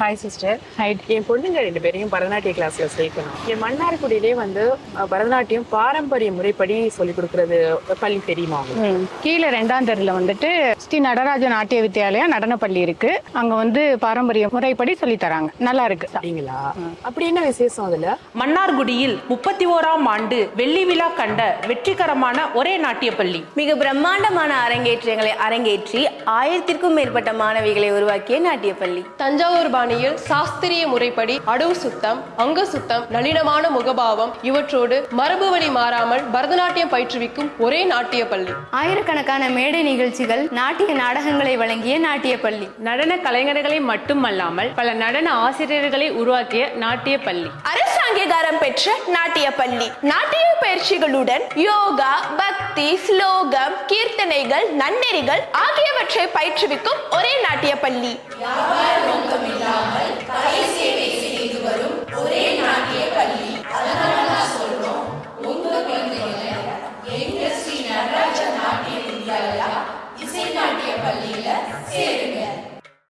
Hi sister height என் பொண்ணுங்க ரெண்டு பேரையும் பரதநாட்டிய கிளாஸ்ல சேர்க்கணும். என் மன்னார்குடியிலே வந்து பரதநாட்டியம் பாரம்பரிய முறைப்படி சொல்லி கொடுக்கறது பள்ளி தெரியுமா கீழே ரெண்டாம் தெருல வந்துட்டு ஸ்ரீ நடராஜ நாட்டிய வித்யாலயா நடனப்பள்ளி இருக்கு. அங்க வந்து பாரம்பரிய முறைப்படி சொல்லி தராங்க. நல்லா இருக்கு. அப்படிங்களா? அப்படி என்ன விசேஷம் அதுல? மன்னார்குடியில் முப்பத்தி ஓராம் ஆண்டு வெள்ளி விழா கண்ட வெற்றிகரமான ஒரே நாட்டிய பள்ளி. மிக பிரம்மாண்டமான அரங்கேற்றங்களை அரங்கேற்றி ஆயிரத்திற்கும் மேற்பட்ட மாணவிகளை உருவாக்கிய நாட்டிய பள்ளி. தஞ்சாவூர் பாணியில் சாஸ்திரிய முறைப்படி அடவு சுத்தம் அங்க சுத்தம் நளினமான முகபாவம் இவற்றோடு மரபு வழி மாறாமல் பரதநாட்டியம் பயிற்றுவிக்கும் ஒரே நாட்டிய பள்ளி. ஆயிரக்கணக்கான மேடை நிகழ்ச்சிகள் நாட்டிய நாடகங்களை வழங்கிய நாட்டிய பள்ளி. நடன கலைஞர்களை மட்டுமல்லாமல் பல நடன ஆசிரியர்களை உருவாக்கிய நாட்டிய பள்ளி. அரசு அங்கீகாரம் பெற்ற நாட்டிய பள்ளி. நாட்டிய பயிற்சிகளுடன் யோகா பக்தி ஸ்லோகம் கீர்த்தனைகள் நன்னெறிகள் ஆகியவற்றை பயிற்றுவிக்கும் ஒரே நாட்டிய பள்ளி. இசை நாட்டிய பள்ளியில சேருங்க